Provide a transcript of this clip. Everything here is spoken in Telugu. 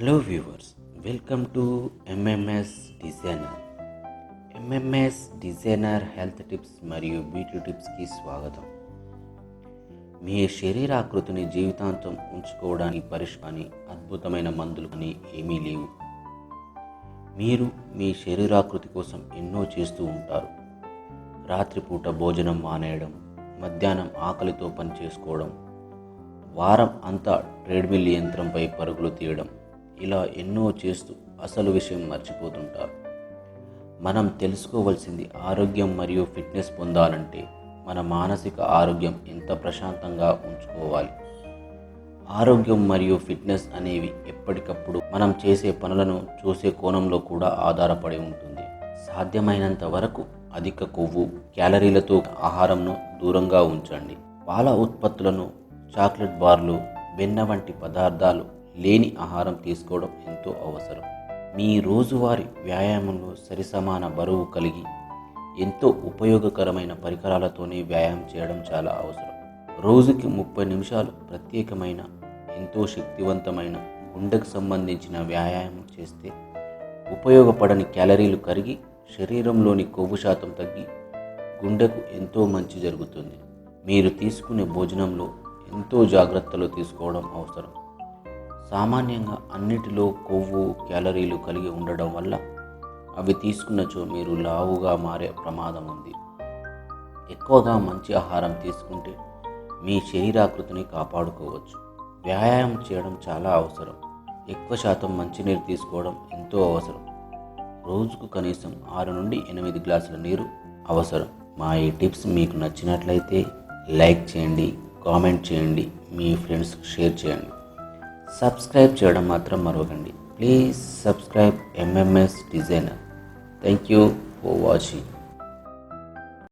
Hello viewers welcome to MMS designer MMS designer health tips మరియు బ్యూటీ టిప్స్కి స్వాగతం. మీ శరీరాకృతిని జీవితాంతం ఉంచుకోవడానికి పరిష్కాని అద్భుతమైన మందులు అని ఏమీ లేవు. మీరు మీ శరీరాకృతి కోసం ఎన్నో చేస్తూ ఉంటారు. రాత్రిపూట భోజనం మానేయడం మధ్యాహ్నం ఆకలితో పని చేసుకోవడం వారం అంతా ట్రేడ్మిల్ యంత్రంపై పరుగులు తీయడం ఇలా ఎన్నో చేస్తూ అసలు విషయం మర్చిపోతుంటారు. మనం తెలుసుకోవలసింది ఆరోగ్యం మరియు ఫిట్నెస్ పొందాలంటే మన మానసిక ఆరోగ్యం ఎంత ప్రశాంతంగా ఉంచుకోవాలి. ఆరోగ్యం మరియు ఫిట్నెస్ అనేవి ఎప్పటికప్పుడు మనం చేసే పనులను చూసే కోణంలో కూడా ఆధారపడి ఉంటుంది. సాధ్యమైనంత వరకు అధిక కొవ్వు క్యాలరీలతో ఆహారంను దూరంగా ఉంచండి. పాల ఉత్పత్తులను చాక్లెట్ బార్లు వెన్న వంటి పదార్థాలు లేని ఆహారం తీసుకోవడం ఎంతో అవసరం. మీ రోజువారీ వ్యాయామంలో సరిసమాన బరువు కలిగి ఎంతో ఉపయోగకరమైన పరికరాలతోనే వ్యాయామం చేయడం చాలా అవసరం. రోజుకి ముప్పై నిమిషాలు ప్రత్యేకమైన ఎంతో శక్తివంతమైన గుండెకు సంబంధించిన వ్యాయామం చేస్తే ఉపయోగపడని క్యాలరీలు కరిగి శరీరంలోని కొవ్వు శాతం తగ్గి గుండెకు ఎంతో మంచి జరుగుతుంది. మీరు తీసుకునే భోజనంలో ఎంతో జాగ్రత్తలు తీసుకోవడం అవసరం. సామాన్యంగా అన్నిటిలో కొవ్వు క్యాలరీలు కలిగి ఉండడం వల్ల అవి తీసుకున్నచో మీరు లావుగా మారే ప్రమాదం ఉంది. ఎక్కువగా మంచి ఆహారం తీసుకుంటే మీ శరీరాకృతిని కాపాడుకోవచ్చు. వ్యాయామం చేయడం చాలా అవసరం. ఎక్కువ శాతం మంచినీరు తీసుకోవడం ఎంతో అవసరం. రోజుకు కనీసం ఆరు నుండి ఎనిమిది గ్లాసుల నీరు అవసరం. మా ఈ టిప్స్ మీకు నచ్చినట్లయితే లైక్ చేయండి కామెంట్ చేయండి మీ ఫ్రెండ్స్కి షేర్ చేయండి. సబ్స్క్రైబ్ చేయడం మాత్రం మరవకండి. Please subscribe MMS designer thank you for watching